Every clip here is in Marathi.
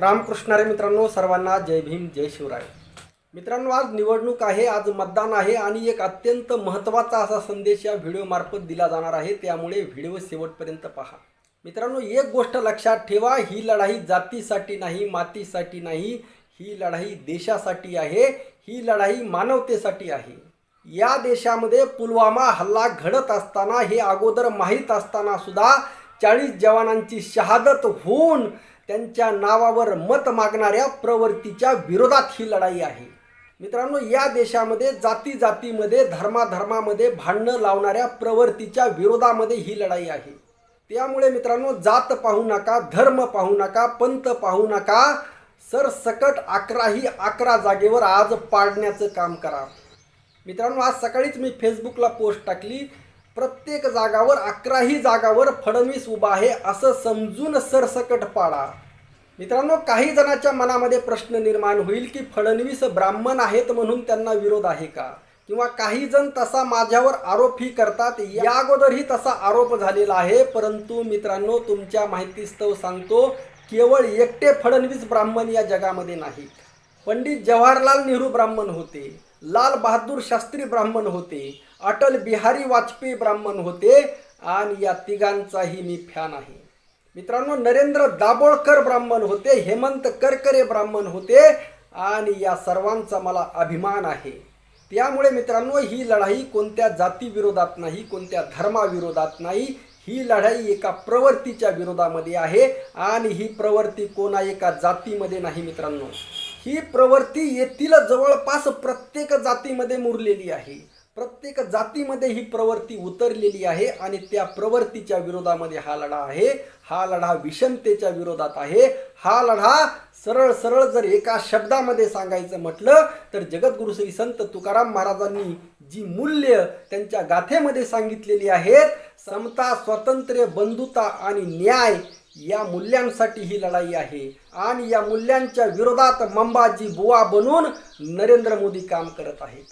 रामकृष्णारे मित्रांनो सर्वांना जय भीम जय शिवराय. मित्रांनो आज निवडणूक आहे आज मतदान आहे आणि एक अत्यंत महत्त्वाचा असा संदेश या व्हिडिओमार्फत दिला जाणार आहे. त्यामुळे व्हिडिओ शेवटपर्यंत पहा. मित्रांनो एक गोष्ट लक्षात ठेवा ही लढाई जातीसाठी नाही मातीसाठी नाही ही लढाई देशासाठी आहे ही लढाई मानवतेसाठी आहे. या देशामध्ये पुलवामा हल्ला घडत असताना हे अगोदर माहीत असताना सुद्धा चाळीस जवानांची शहादत होऊन त्यांच्या नावावर मत मागणाऱ्या प्रवृत्तीच्या विरोधात ही लढाई आहे. मित्रांनो या देशामध्ये जाती जातीमध्ये धर्माधर्मामध्ये भांडणं लावणाऱ्या प्रवृत्तीच्या विरोधामध्ये ही लढाई आहे. त्यामुळे मित्रांनो जात पाहू नका धर्म पाहू नका पंथ पाहू नका सरसकट अकराही अकरा जागेवर आज पाडण्याचं काम करा. मित्रांनो आज सकाळीच मी फेसबुकला पोस्ट टाकली. प्रत्येक जागावर अकराही जागावर फडणवीस उभा आहे असं समजून सरसकट पाडा मित्रांनो काही जणांच्या मनामध्ये प्रश्न निर्माण होईल की फडणवीस ब्राह्मण आहेत म्हणून त्यांना विरोध आहे का? किंवा काही जण तसा माझ्यावर आरोपही करतात या अगोदरही तसा आरोप झालेला आहे. परंतु मित्रांनो तुमच्या माहितीस्तव सांगतो केवळ एकटे फडणवीस ब्राह्मण या जगामध्ये नाहीत. पंडित जवाहरलाल नेहरू ब्राह्मण होते. लाल बहादूर शास्त्री ब्राह्मण होते अटल बिहारी वाजपेयी ब्राह्मण होते आणि या तिघांचाही मी फॅन आहे. मित्रांनो नरेंद्र दाभोळकर ब्राह्मण होते हेमंत करकरे ब्राह्मण होते आणि या सर्वांचा मला अभिमान आहे. त्यामुळे मित्रांनो ही लढाई कोणत्या जातीविरोधात नाही कोणत्या धर्माविरोधात नाही ही लढाई एका प्रवृत्तीच्या विरोधामध्ये आहे आणि ही प्रवृत्ती कोणा एका जातीमध्ये नाही मित्रांनो. ही प्रवृत्ती येथील जवळपास प्रत्येक जातीमध्ये मुरलेली आहे. प्रत्येक जातीमध्ये ही प्रवृत्ती उतरलेली आहे आणि त्या प्रवृत्तीच्या विरोधामध्ये हा लढा आहे. हा लढा विषमतेच्या विरोधात आहे. हा लढा सरळ सरळ जर एका शब्दामध्ये सांगायचं म्हटलं तर जगद्गुरु श्री संत तुकाराम महाराजांनी जी मूल्य त्यांच्या गाथेमध्ये सांगितलेली आहेत समता स्वातंत्र्य बंधुता आणि न्याय या मूल्यांसाठी ही लढाई आहे. आणि या मूल्यांच्या विरोधात मंबाजी बुवा बनून नरेंद्र मोदी काम करत आहेत.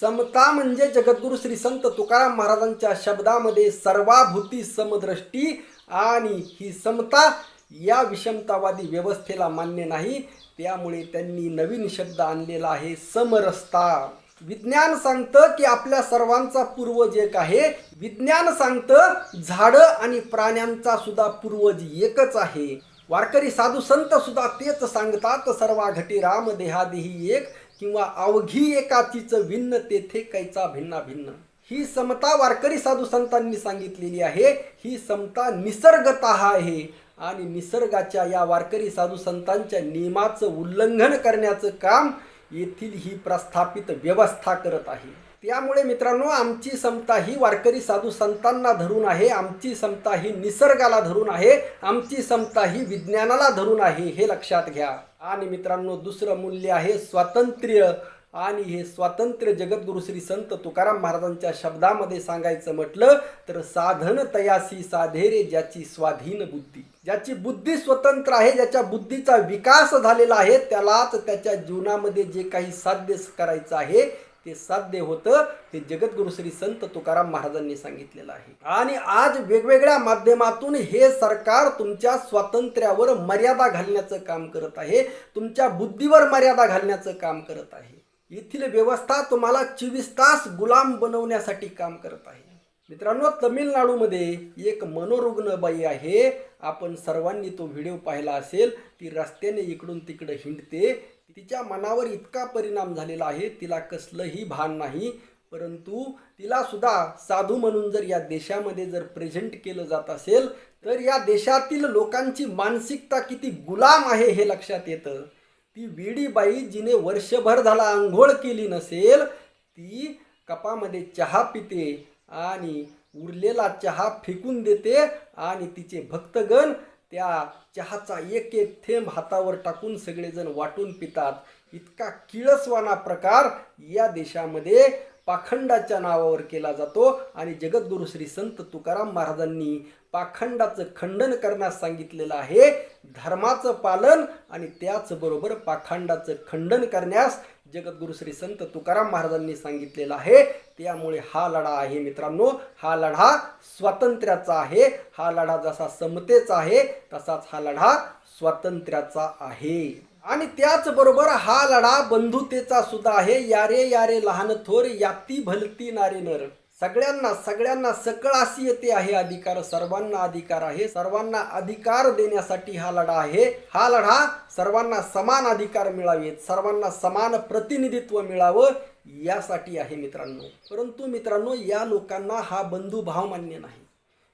समता म्हणजे जगद्गुरु श्री संत तुकाराम महाराजांच्या शब्दामध्ये सर्वाभूती समदृष्टी आणि ही समता या विषमतावादी व्यवस्थेला मान्य नाही. त्यामुळे त्यांनी नवीन शब्द आणलेला आहे समरसता. विज्ञान सांगतं की आपल्या सर्वांचा पूर्वज एक आहे. विज्ञान सांगतं झाडं आणि प्राण्यांचा सुद्धा पूर्वज एकच आहे. वारकरी साधू संत सुद्धा तेच सांगतात सर्वा घटी राम देहादेही एक. किंवा अवघी एकाचीच भिन्न तेथे कैचा भिन्ना भिन्न. ही समता वारकरी साधू संतांनी सांगितलेली आहे. ही समता निसर्गत आहे. आणि निसर्गाच्या या वारकरी साधू संतांच्या नियमाचं उल्लंघन करण्याचं काम येथील ही प्रस्थापित व्यवस्था करत आहे. त्यामुळे मित्रांनो आमची समता ही वारकरी साधू संतांना धरून आहे आमची समता ही निसर्गाला धरून आहे आमची समता ही विज्ञानाला धरून आहे हे लक्षात घ्या. आणि मित्रांनो दुसरं मूल्य आहे स्वातंत्र्य. आणि हे स्वातंत्र्य जगद्गुरु श्री संत तुकाराम महाराजांच्या शब्दामध्ये सांगायचं म्हटलं तर साधन तयासी साधेरे ज्याची स्वाधीन बुद्धी. ज्याची बुद्धी स्वतंत्र आहे ज्याच्या बुद्धीचा विकास झालेला आहे त्यालाच त्याच्या जीवनामध्ये जे काही साध्य करायचं आहे ते साध्य होतं हे जगद्गुरु श्री संत तुकाराम महाराजांनी सांगितलेलं आहे. आणि आज वेगवेगळ्या माध्यमातून हे सरकार तुमच्या स्वातंत्र्यावर मर्यादा घालण्याचं काम करत आहे तुमच्या बुद्धीवर मर्यादा घालण्याचं काम करत आहे. येथील व्यवस्था तुम्हाला चोवीस तास गुलाम बनवण्यासाठी काम करत आहे. मित्रांनो तमिळनाडूमध्ये एक मनोरुग्ण बाई आहे. आपण सर्वांनी तो व्हिडिओ पाहिला असेल. ती रस्त्याने इकडून तिकडे हिंडते. तिच्या मनावर इतका परिणाम झालेला आहे. तिला कसलंही भान नाही. परंतु तिला सुद्धा साधू म्हणून जर या देशामध्ये जर प्रेझेंट केलं जात असेल तर या देशातील लोकांची मानसिकता किती गुलाम आहे हे लक्षात येतं. ती वेडी बाई जिने वर्षभर झाला आंघोळ केली नसेल ती कपामध्ये चहा पिते आणि उरलेला चहा फेकून देते आणि तिचे भक्तगण त्या चहाचा एक एक थेंब हातावर टाकून सगळेजण वाटून पितात. इतका किळसवाना प्रकार या देशामध्ये पाखंडाच्या नावावर केला जातो आणि जगद्गुरु श्री संत तुकाराम महाराजांनी पाखंडाचं खंडन करण्यास सांगितलेलं आहे. धर्माचं पालन आणि त्याचबरोबर पाखंडाचं खंडन करण्यास जगद्गुरु श्री संत तुकाराम महाराजांनी सांगितलेलं आहे. त्यामुळे हा लढा आहे मित्रांनो. हा लढा स्वातंत्र्याचा आहे. हा लढा जसा समतेचा आहे तसाच हा लढा स्वातंत्र्याचा आहे. आणि त्याचबरोबर हा लढा बंधुतेचा सुद्धा आहे. यारे यारे लहान थोर याती भलती नारे नर. सगळ्यांना सगळ्यांना सकळाशी येते आहे अधिकार सर्वांना अधिकार आहे. सर्वांना अधिकार देण्यासाठी हा लढा आहे. हा लढा सर्वांना समान अधिकार मिळावेत सर्वांना समान प्रतिनिधित्व मिळावं यासाठी आहे मित्रांनो. परंतु मित्रांनो या लोकांना हा बंधुभाव मान्य नाही.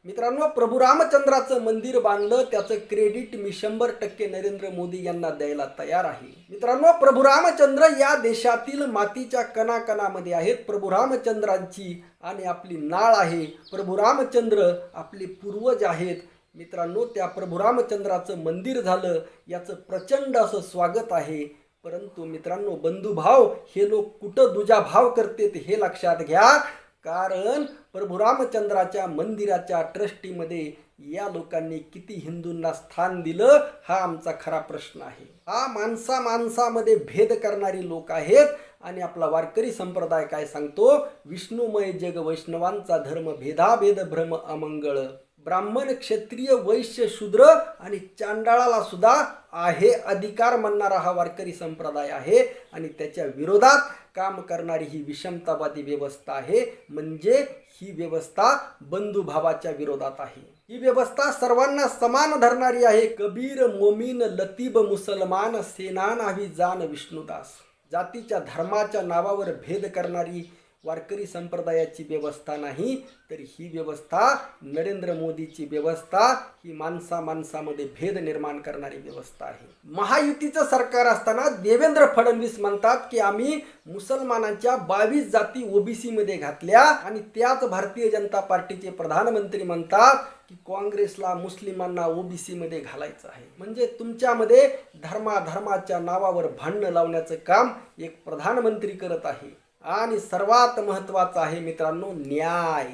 मित्रांनो प्रभू रामचंद्राचं मंदिर बांधलं त्याचं क्रेडिट मी शंभर टक्के नरेंद्र मोदी यांना द्यायला तयार आहे. मित्रांनो प्रभू रामचंद्र या देशातील मातीच्या कणाकणामध्ये आहेत. प्रभू रामचंद्रांची आणि आपली नाळ आहे. प्रभू रामचंद्र आपले पूर्वज आहेत. मित्रांनो त्या प्रभू रामचंद्राचं मंदिर झालं याचं प्रचंड असं स्वागत आहे. परंतु मित्रांनो बंधुभाव हे लोक कुठं दुजाभाव करतेत हे लक्षात घ्या. कारण प्रभू रामचंद्राच्या मंदिराच्या ट्रस्टीमध्ये या लोकांनी किती हिंदूंना स्थान दिलं हा आमचा खरा प्रश्न आहे. हा माणसा माणसामध्ये भेद करणारी लोक आहेत आणि आपला वारकरी संप्रदाय काय सांगतो? विष्णुमय जग वैष्णवांचा धर्म भेदाभेद भ्रम अमंगळ. ब्राह्मण क्षत्रिय वैश्य शूद्र आणि चांडाळाला सुद्धा आहे अधिकार म्हणणारा हा वारकरी संप्रदाय आहे. आणि त्याच्या विरोधात काम करणारी ही विषमतावादी व्यवस्था आहे. म्हणजे ही व्यवस्था बंधुभावाच्या विरोधात आहे. ही व्यवस्था सर्वांना समान धरणारी आहे. कबीर मोमीन लतीब मुसलमान सेना नावी जान विष्णुदास. जातीच्या धर्माच्या नावावर भेद करणारी वारकरी संप्रदायाची व्यवस्था नाही तर ही व्यवस्था नरेंद्र मोदीची व्यवस्था ही माणसा माणसामध्ये भेद निर्माण करणारी व्यवस्था आहे. महायुतीचं सरकार असताना देवेंद्र फडणवीस म्हणतात की आम्ही मुसलमानांच्या बावीस जाती ओबीसीमध्ये घातल्या आणि त्याच भारतीय जनता पार्टीचे प्रधानमंत्री म्हणतात की काँग्रेसला मुस्लिमांना ओबीसीमध्ये घालायचं आहे. म्हणजे तुमच्यामध्ये धर्माधर्माच्या नावावर भांडणं लावण्याचं काम एक प्रधानमंत्री करत आहे. आणि सर्वात महत्त्वाचं आहे मित्रांनो न्याय.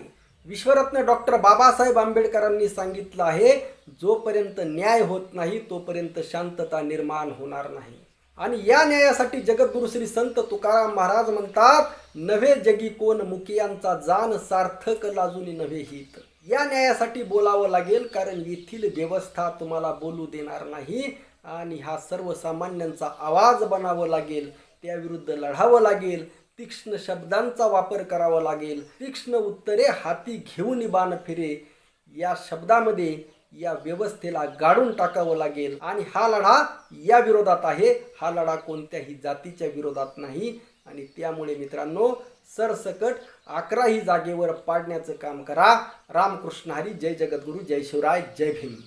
विश्वरत्न डॉक्टर बाबासाहेब आंबेडकरांनी सांगितलं आहे जोपर्यंत न्याय होत नाही तोपर्यंत शांतता निर्माण होणार नाही. आणि या न्यायासाठी जगद्गुरु श्री संत तुकाराम महाराज म्हणतात नव्हे जगी कोण मुखियांचा जाण सार्थक लाजून नव्हे हित. या न्यायासाठी बोलावं लागेल कारण येथील व्यवस्था तुम्हाला बोलू देणार नाही आणि हा सर्वसामान्यांचा आवाज बनावं लागेल त्याविरुद्ध लढावं लागेल तीक्ष्ण शब्दांचा वापर करावा लागेल. तीक्ष्ण उत्तरे हाती घेऊन बाण फिरे. या शब्दामध्ये या व्यवस्थेला गाडून टाकावं लागेल. आणि हा लढा या विरोधात आहे. हा लढा कोणत्याही जातीच्या विरोधात नाही. आणि त्यामुळे मित्रांनो सरसकट अकराही जागेवर पाडण्याचं काम करा. रामकृष्ण हरी जय जगद्गुरू जय शिवराय जय भीम.